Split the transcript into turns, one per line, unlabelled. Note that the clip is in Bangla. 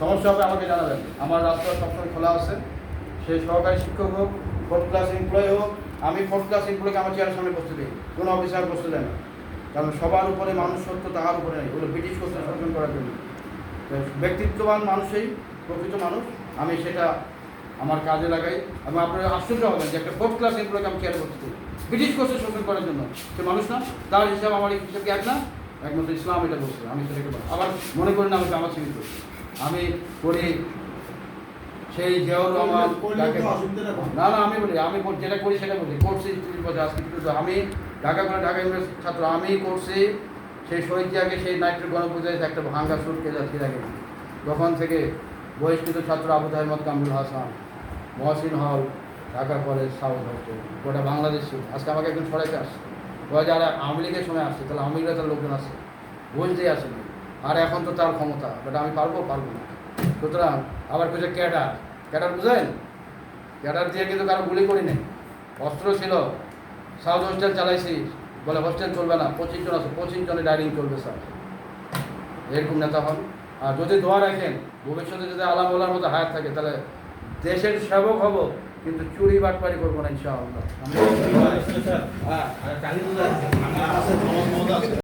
সমস্যা হবে, আমাকে জানাবেন। আমার রাস্তা সবসময় খোলা আছে। সে সহকারী শিক্ষক হোক ফোর্থ ক্লাস এমপ্লয় হোক, আমি ফোর্থ ক্লাস এমপ্লয়কে আমার চেয়ারের সামনে বসতে দিই। কোনো অফিসার বসতে দেয় না। কারণ সবার উপরে মানুষ সত্য, তাহার উপরে নেই। ওগুলো ব্রিটিশ করতে শাসন করার জন্য। ব্যক্তিত্ববান মানুষই প্রকৃত মানুষ। আমি সেটা আমার কাজে লাগাই। এবং আপনারা আশ্চর্য হবেন যে একটা ফোর্থ ক্লাস এমপ্লয়কে আমি চেয়ার দিই। ব্রিটিশ করতে শোষণ করার জন্য। সে মানুষ না। তার হিসাব আমার এই হিসাব কি এক না? একমাত্র ইসলাম এটা বলছে। আমি সেটাকে আবার মনে করি না, আমি আমার করি আমি করি সেই জিয়াউর রহমান। না না আমি বলি আমি যেটা করি সেটা বলি। করছি আমি ঢাকা করে ঢাকা ইউনিভার্সিটির ছাত্র আমি করছি সেই শহীদ জিয়াকে সেই নাইট্রিক গণপূজায় একটা ভাঙ্গা সুরকে যাচ্ছি আগে তখন থেকে বহিষ্কৃত ছাত্র আবু তাহমদ কামরুল হাসান মহসিন হল ঢাকা কলেজ সাউথ হস্টেল গোটা বাংলাদেশ আজকে আমাকে একজন সরাইতে আসছে। যারা আওয়ামী লীগের সময় আসছে তাহলে আওয়ামী লীগের তার লোকজন আসে বুঝতেই আসেনি। আর এখন তো তার ক্ষমতা বাট আমি পারব? পারব না। সুতরাং আবার কিছু ক্যাডার। ক্যাডার বুঝেন ক্যাডার দিয়ে কিন্তু কারও গুলি করি নাই। অস্ত্র ছিল। সাউথ হোস্টেল চালাইছি। বলে হোস্টেল চলবে না। পঁচিশ জন আছে। পঁচিশ জনে ডাইনিং চলবে স্যার। এরকম নেতা হন। আর যদি দোয়া রাখেন, ভবিষ্যতে যদি আলাম ওলার মতো হায়াত থাকে, তাহলে দেশের সেবক হব, কিন্তু চুরি বাটপারি করব না, ইনশাআল্লাহ।